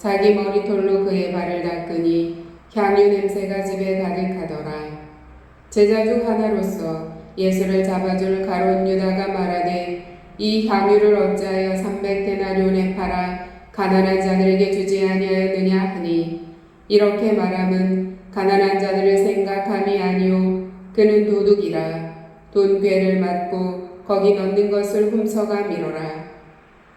자기 머리털로 그의 발을 닦으니 향유 냄새가 집에 가득하더라. 제자 중 하나로서 예수를 잡아줄 가론 유다가 말하되 이 향유를 어찌하여 삼백 데나리온에 팔아 가난한 자들에게 주지 아니하였느냐 하니 이렇게 말함은 가난한 자들을 생각함이 아니요 그는 도둑이라. 돈괴를 맞고 거기 넣는 것을 훔쳐가 미로라.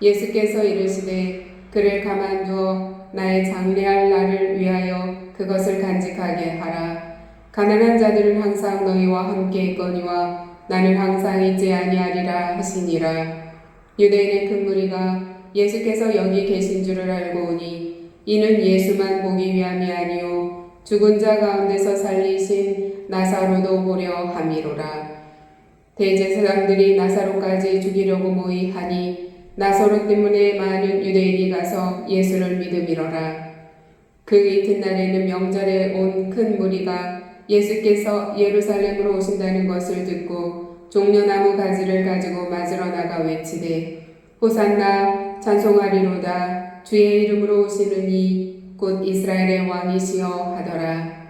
예수께서 이르시되 그를 가만두어 나의 장래할 날을 위하여 그것을 간직하게 하라. 가난한 자들은 항상 너희와 함께 있거니와 나는 항상 있지 아니하리라 하시니라. 유대인의 큰 무리가 예수께서 여기 계신 줄을 알고 오니 이는 예수만 보기 위함이 아니요 죽은 자 가운데서 살리신 나사로도 보려 함이로라. 대제사장들이 나사로까지 죽이려고 모이하니 나사로 때문에 많은 유대인이 가서 예수를 믿음이로라. 그 이튿날에는 명절에 온 큰 무리가 예수께서 예루살렘으로 오신다는 것을 듣고 종려나무 가지를 가지고 맞으러 나가 외치되 호산나 찬송하리로다 주의 이름으로 오시는 이 곧 이스라엘의 왕이시여 하더라.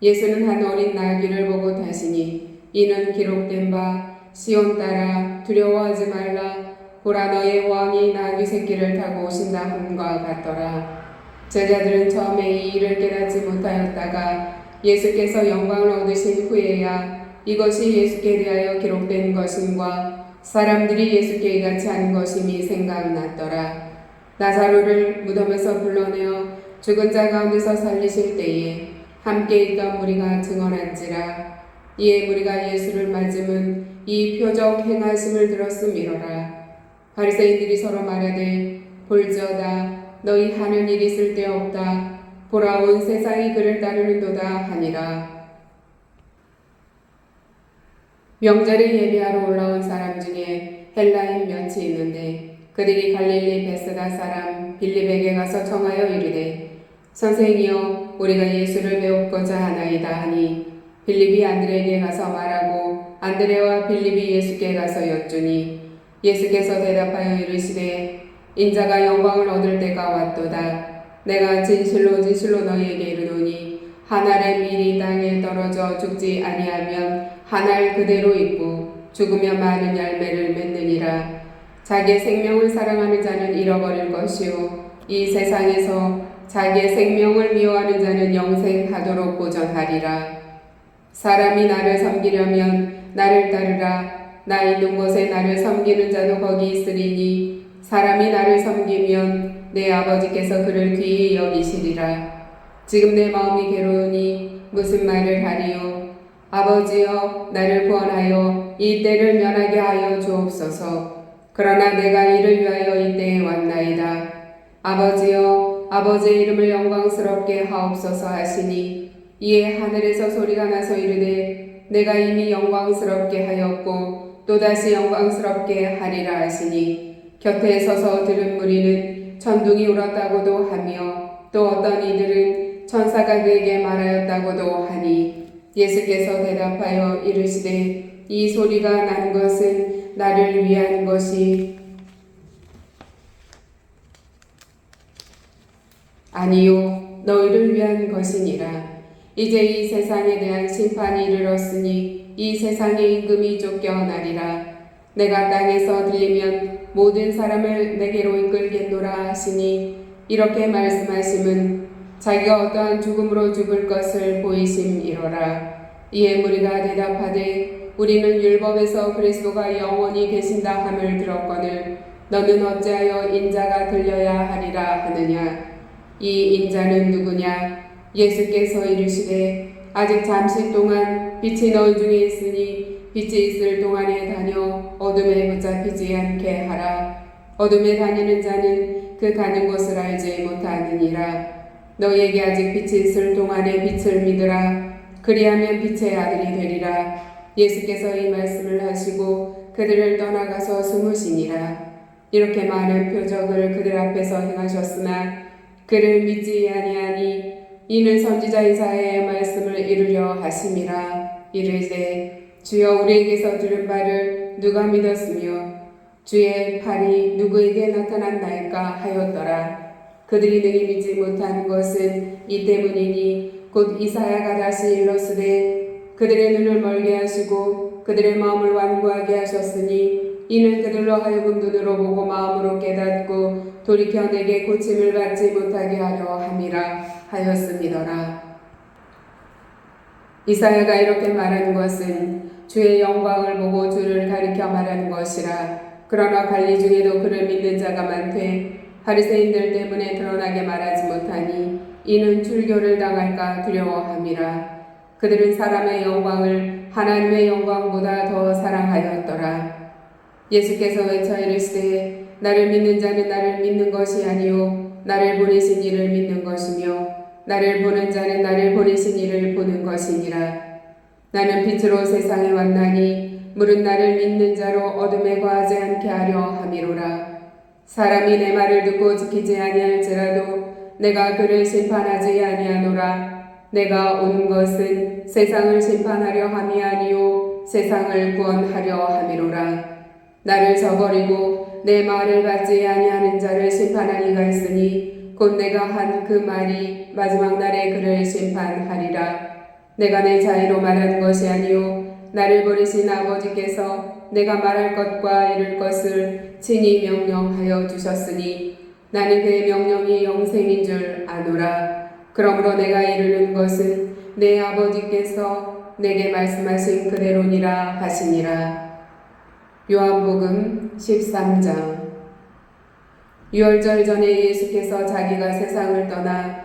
예수는 한 어린 나귀를 보고 타시니 이는 기록된 바 시온 따라 두려워하지 말라 보라 너의 왕이 나귀 새끼를 타고 오신다 함과 같더라. 제자들은 처음에 이 일을 깨닫지 못하였다가 예수께서 영광을 얻으신 후에야 이것이 예수께 대하여 기록된 것임과 사람들이 예수께 이같이 한 것임이 생각났더라. 나사로를 무덤에서 불러내어 죽은 자 가운데서 살리실 때에 함께 있던 무리가 증언한지라 이에 무리가 예수를 맞음은 이 표적 행하심을 들었음이로라. 바리새인들이 서로 말하되 볼지어다 너희 하는 일이 쓸데 없다. 보라 온 세상이 그를 따르는도다 하니라. 명절에 예배하러 올라온 사람 중에 헬라인 몇이 있는데 그들이 갈릴리 베스다 사람 빌립에게 가서 청하여 이르되 선생이여 우리가 예수를 배웠고자 하나이다 하니 빌립이 안드레에게 가서 말하고 안드레와 빌립이 예수께 가서 여쭈니 예수께서 대답하여 이르시되 인자가 영광을 얻을 때가 왔도다. 내가 진실로 진실로 너희에게 이르노니 한 알의 밀이 땅에 떨어져 죽지 아니하면 한 알 그대로 있고 죽으면 많은 열매를 맺느니라. 자기의 생명을 사랑하는 자는 잃어버릴 것이요 이 세상에서 자기의 생명을 미워하는 자는 영생하도록 보전하리라. 사람이 나를 섬기려면 나를 따르라. 나 있는 곳에 나를 섬기는 자도 거기 있으리니 사람이 나를 섬기면 내 아버지께서 그를 귀히 여기시리라. 지금 내 마음이 괴로우니 무슨 말을 하리요? 아버지여 나를 구원하여 이 때를 면하게 하여 주옵소서. 그러나 내가 이를 위하여 이 때에 왔나이다. 아버지여 아버지의 이름을 영광스럽게 하옵소서 하시니 이에 하늘에서 소리가 나서 이르되 내가 이미 영광스럽게 하였고 또다시 영광스럽게 하리라 하시니 곁에 서서 들은 무리는 천둥이 울었다고도 하며 또 어떤 이들은 천사가 그에게 말하였다고도 하니 예수께서 대답하여 이르시되 이 소리가 난 것은 나를 위한 것이 아니요 너희를 위한 것이니라. 이제 이 세상에 대한 심판이 이르렀으니 이 세상의 임금이 쫓겨나리라. 내가 땅에서 들리면 모든 사람을 내게로 이끌겠노라 하시니 이렇게 말씀하심은 자기가 어떠한 죽음으로 죽을 것을 보이심이로라. 이에 무리가 대답하되 우리는 율법에서 그리스도가 영원히 계신다 함을 들었거늘 너는 어찌하여 인자가 들려야 하리라 하느냐? 이 인자는 누구냐? 예수께서 이르시되 아직 잠시 동안 빛이 너희 중에 있으니 빛이 있을 동안에 다녀 어둠에 붙잡히지 않게 하라 어둠에 다니는 자는 그 가는 곳을 알지 못하느니라 너희에게 아직 빛이 있을 동안에 빛을 믿으라. 그리하면 빛의 아들이 되리라. 예수께서 이 말씀을 하시고 그들을 떠나가서 숨으시니라. 이렇게 많은 표적을 그들 앞에서 행하셨으나 그를 믿지 아니하니 이는 선지자 이사야의 말씀을 이루려 하심이라. 이르되 주여 우리에게서 들은 바를 누가 믿었으며 주의 팔이 누구에게 나타났나이까 하였더라. 그들이 능히 믿지 못한 것은 이 때문이니 곧 이사야가 다시 일렀으되 그들의 눈을 멀게 하시고 그들의 마음을 완고하게 하셨으니 이는 그들로 하여금 눈으로 보고 마음으로 깨닫고 돌이켜 내게 고침을 받지 못하게 하려 함이라 하였음이더라. 이사야가 이렇게 말한 것은 주의 영광을 보고 주를 가리켜 말한 것이라. 그러나 관리 중에도 그를 믿는 자가 많되 바리새인들 때문에 드러나게 말하지 못하니 이는 출교를 당할까 두려워함이라. 그들은 사람의 영광을 하나님의 영광보다 더 사랑하였더라. 예수께서 외쳐 이르시되 나를 믿는 자는 나를 믿는 것이 아니요 나를 보내신 이를 믿는 것이며 나를 보는 자는 나를 보내신 이를 보는 것이니라. 나는 빛으로 세상에 왔나니 물은 나를 믿는 자로 어둠에 거하지 않게 하려 함이로라. 사람이 내 말을 듣고 지키지 아니할지라도 내가 그를 심판하지 아니하노라. 내가 온 것은 세상을 심판하려 함이 아니요 세상을 구원하려 함이로라. 나를 저버리고 내 말을 받지 아니하는 자를 심판할 리가 있으니 곧 내가 한 그 말이 마지막 날에 그를 심판하리라. 내가 내 자의로 말한 것이 아니요 나를 보내신 아버지께서 내가 말할 것과 이룰 것을 친히 명령하여 주셨으니 나는 그의 명령이 영생인 줄 아노라. 그러므로 내가 이르는 것은 내 아버지께서 내게 말씀하신 그대로니라 하시니라. 요한복음 13장 유월절 전에 예수께서 자기가 세상을 떠나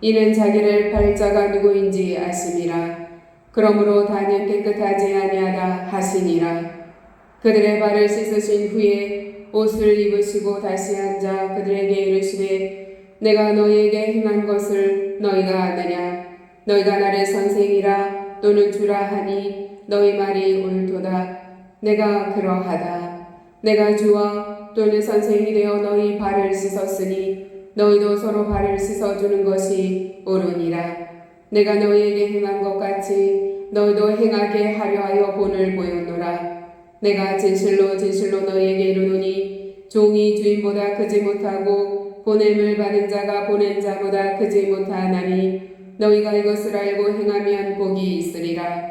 이는 자기를 팔자가 누구인지 아심이라 그러므로 다는 깨끗하지 아니하다 하시니라. 그들의 발을 씻으신 후에 옷을 입으시고 다시 앉아 그들에게 이르시되 내가 너희에게 행한 것을 너희가 아느냐? 너희가 나를 선생이라 또는 주라 하니 너희 말이 옳도다. 내가 그러하다. 내가 주와 또는 선생이 되어 너희 발을 씻었으니 너희도 서로 발을 씻어주는 것이 옳으니라. 내가 너희에게 행한 것 같이 너희도 행하게 하려 하여 본을 보였노라. 내가 진실로 진실로 너희에게 이르노니 종이 주인보다 크지 못하고 보냄을 받은 자가 보낸 자보다 크지 못하나니 너희가 이것을 알고 행하면 복이 있으리라.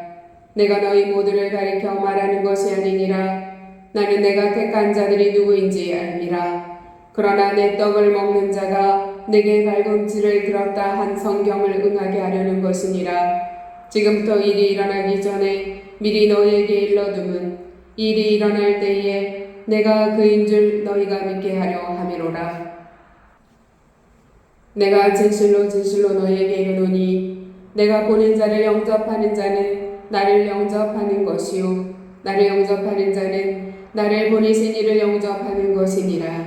내가 너희 모두를 가리켜 말하는 것이 아니니라. 나는 내가 택한 자들이 누구인지 알미라 그러나 내 떡을 먹는 자가 내게 발꿈치를 들었다 한 성경을 응하게 하려는 것이니라 지금부터 일이 일어나기 전에 미리 너희에게 일러둠은 일이 일어날 때에 내가 그인 줄 너희가 믿게 하려 함이로라. 내가 진실로 진실로 너희에게 이르노니 내가 보낸 자를 영접하는 자는 나를 영접하는 것이요 나를 영접하는 자는 나를 보내신 이를 영접하는 것이니라.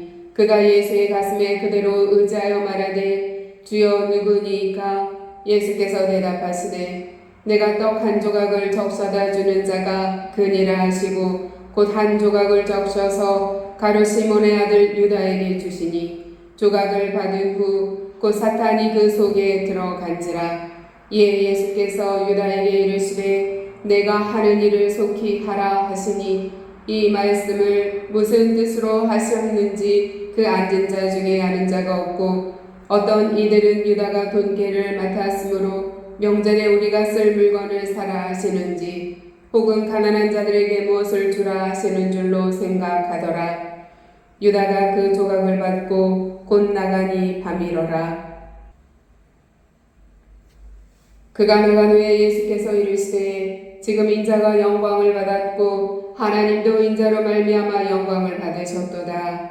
그가 예수의 가슴에 그대로 의지하여 말하되 주여 누구니이까 예수께서 대답하시되 내가 떡 한 조각을 적셔다 주는 자가 그니라 하시고 곧 한 조각을 적셔서 가룟 시몬의 아들 유다에게 주시니 조각을 받은 후 곧 사탄이 그 속에 들어간지라. 이에 예수께서 유다에게 이르시되 내가 하는 일을 속히 하라 하시니 이 말씀을 무슨 뜻으로 하셨는지 그 앉은 자 중에 아는 자가 없고 어떤 이들은 유다가 돈계를 맡았으므로 명절에 우리가 쓸 물건을 사라 하시는지 혹은 가난한 자들에게 무엇을 주라 하시는 줄로 생각하더라. 유다가 그 조각을 받고 곧 나가니 밤이러라. 그가 나간 후에 예수께서 이르시되 지금 인자가 영광을 받았고 하나님도 인자로 말미암아 영광을 받으셨도다.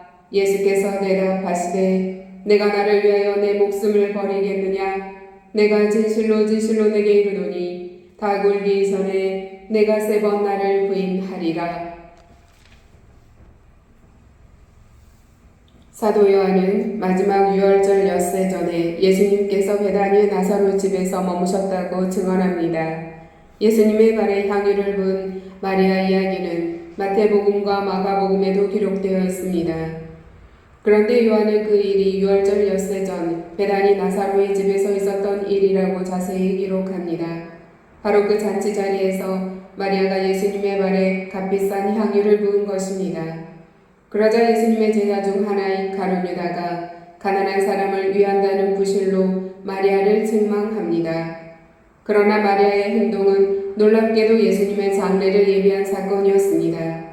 예수께서 대답하시되 내가 나를 위하여 내 목숨을 버리겠느냐? 내가 진실로 진실로 내게 이르노니 다 굴기 전에 내가 세 번 나를 부인하리라. 사도 요한은 마지막 유월절 엿새 전에 예수님께서 베다니의 나사로 집에서 머무셨다고 증언합니다. 예수님의 발에 향유를 분 마리아 이야기는 마태복음과 마가복음에도 기록되어 있습니다. 그런데 요한은 그 일이 유월절 엿새 전 베다니 나사로의 집에서 있었던 일이라고 자세히 기록합니다. 바로 그 잔치 자리에서 마리아가 예수님의 발에 값비싼 향유를 부은 것입니다. 그러자 예수님의 제자 중 하나인 가룟 유다가 가난한 사람을 위한다는 부실로 마리아를 책망합니다. 그러나 마리아의 행동은 놀랍게도 예수님의 장례를 예비한 사건이었습니다.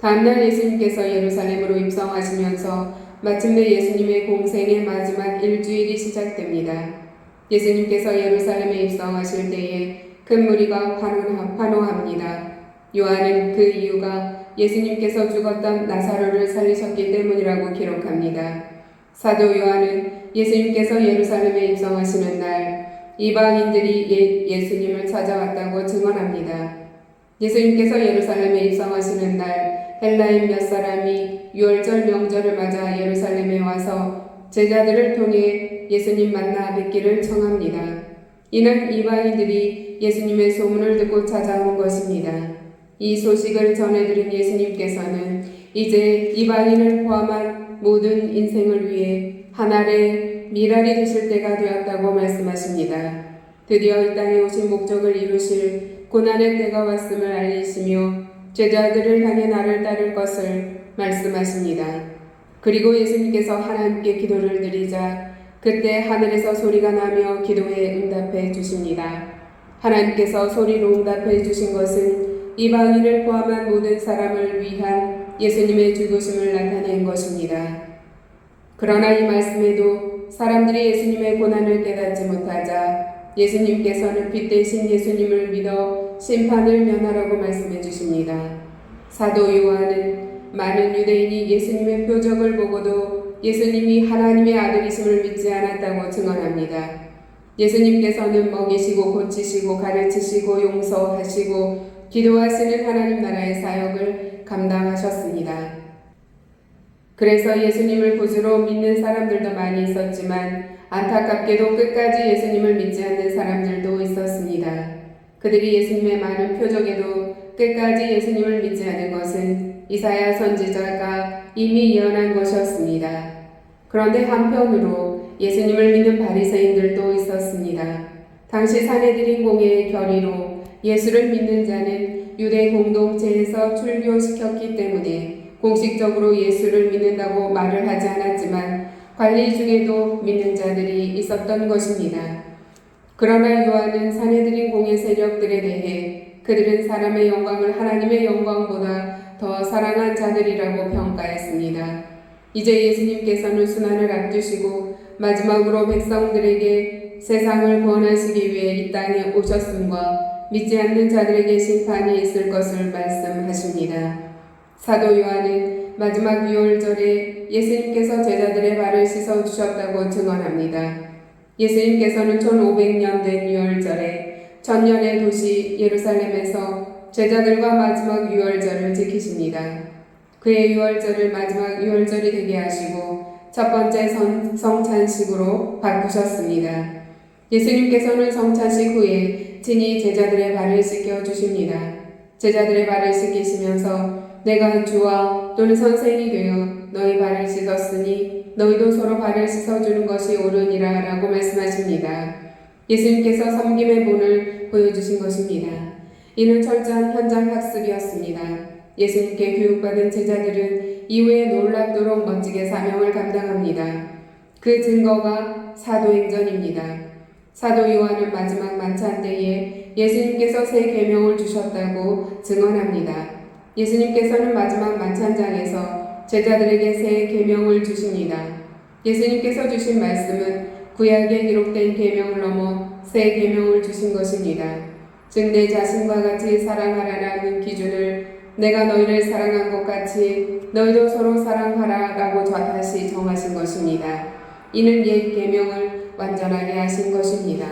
다음날 예수님께서 예루살렘으로 입성하시면서 마침내 예수님의 공생의 마지막 일주일이 시작됩니다. 예수님께서 예루살렘에 입성하실 때에 큰 무리가 환호합니다. 요한은 그 이유가 예수님께서 죽었던 나사로를 살리셨기 때문이라고 기록합니다. 사도 요한은 예수님께서 예루살렘에 입성하시는 날 이방인들이 예, 예수님을 찾아왔다고 증언합니다. 예수님께서 예루살렘에 입성하시는 날 헬라인 몇 사람이 유월절 명절을 맞아 예루살렘에 와서 제자들을 통해 예수님 만나 뵙기를 청합니다. 이는 이방인들이 예수님의 소문을 듣고 찾아온 것입니다. 이 소식을 전해드린 예수님께서는 이제 이방인을 포함한 모든 인생을 위해 하나의 미랄이 되실 때가 되었다고 말씀하십니다. 드디어 이 땅에 오신 목적을 이루실 고난의 때가 왔음을 알리시며 제자들을 향해 나를 따를 것을 말씀하십니다. 그리고 예수님께서 하나님께 기도를 드리자 그때 하늘에서 소리가 나며 기도에 응답해 주십니다. 하나님께서 소리로 응답해 주신 것은 이방인을 포함한 모든 사람을 위한 예수님의 죽으심을 나타낸 것입니다. 그러나 이 말씀에도 사람들이 예수님의 고난을 깨닫지 못하자 예수님께서는 빛 대신 예수님을 믿어 심판을 면하라고 말씀해 주십니다. 사도 요한은 많은 유대인이 예수님의 표적을 보고도 예수님이 하나님의 아들이심을 믿지 않았다고 증언합니다. 예수님께서는 먹이시고 고치시고 가르치시고 용서하시고 기도하시는 하나님 나라의 사역을 감당하셨습니다. 그래서 예수님을 구주로 믿는 사람들도 많이 있었지만 안타깝게도 끝까지 예수님을 믿지 않는 사람들도 있었습니다. 그들이 예수님의 많은 표적에도 끝까지 예수님을 믿지 않은 것은 이사야 선지자가 이미 예언한 것이었습니다. 그런데 한편으로 예수님을 믿는 바리새인들도 있었습니다. 당시 사내들인 공회의 결의로 예수를 믿는 자는 유대 공동체에서 출교시켰기 때문에 공식적으로 예수를 믿는다고 말을 하지 않았지만 관리 중에도 믿는 자들이 있었던 것입니다. 그러나 요한은 사내들인 공의 세력들에 대해 그들은 사람의 영광을 하나님의 영광보다 더 사랑한 자들이라고 평가했습니다. 이제 예수님께서는 순환을 앞두시고 마지막으로 백성들에게 세상을 구원하시기 위해 이 땅에 오셨음과 믿지 않는 자들에게 심판이 있을 것을 말씀하십니다. 사도 요한은 마지막 유월절에 예수님께서 제자들의 발을 씻어 주셨다고 증언합니다. 예수님께서는 1500년 된 유월절에 천년의 도시 예루살렘에서 제자들과 마지막 유월절을 지키십니다. 그의 유월절을 마지막 유월절이 되게 하시고 첫 번째 성, 성찬식으로 바꾸셨습니다. 예수님께서는 성찬식 후에 친히 제자들의 발을 씻겨 주십니다. 제자들의 발을 씻기시면서 내가 주와 또는 선생이 되어 너희 발을 씻었으니 너희도 서로 발을 씻어주는 것이 옳으니라 라고 말씀하십니다. 예수님께서 섬김의 본을 보여주신 것입니다. 이는 철저한 현장 학습이었습니다. 예수님께 교육받은 제자들은 이후에 놀랍도록 멋지게 사명을 감당합니다. 그 증거가 사도행전입니다. 사도 요한은 마지막 만찬 때에 예수님께서 새 계명을 주셨다고 증언합니다. 예수님께서는 마지막 만찬장에서 제자들에게 새 계명을 주십니다. 예수님께서 주신 말씀은 구약에 기록된 계명을 넘어 새 계명을 주신 것입니다. 즉 내 자신과 같이 사랑하라는 기준을 내가 너희를 사랑한 것 같이 너희도 서로 사랑하라라고 다시 정하신 것입니다. 이는 옛 계명을 완전하게 하신 것입니다.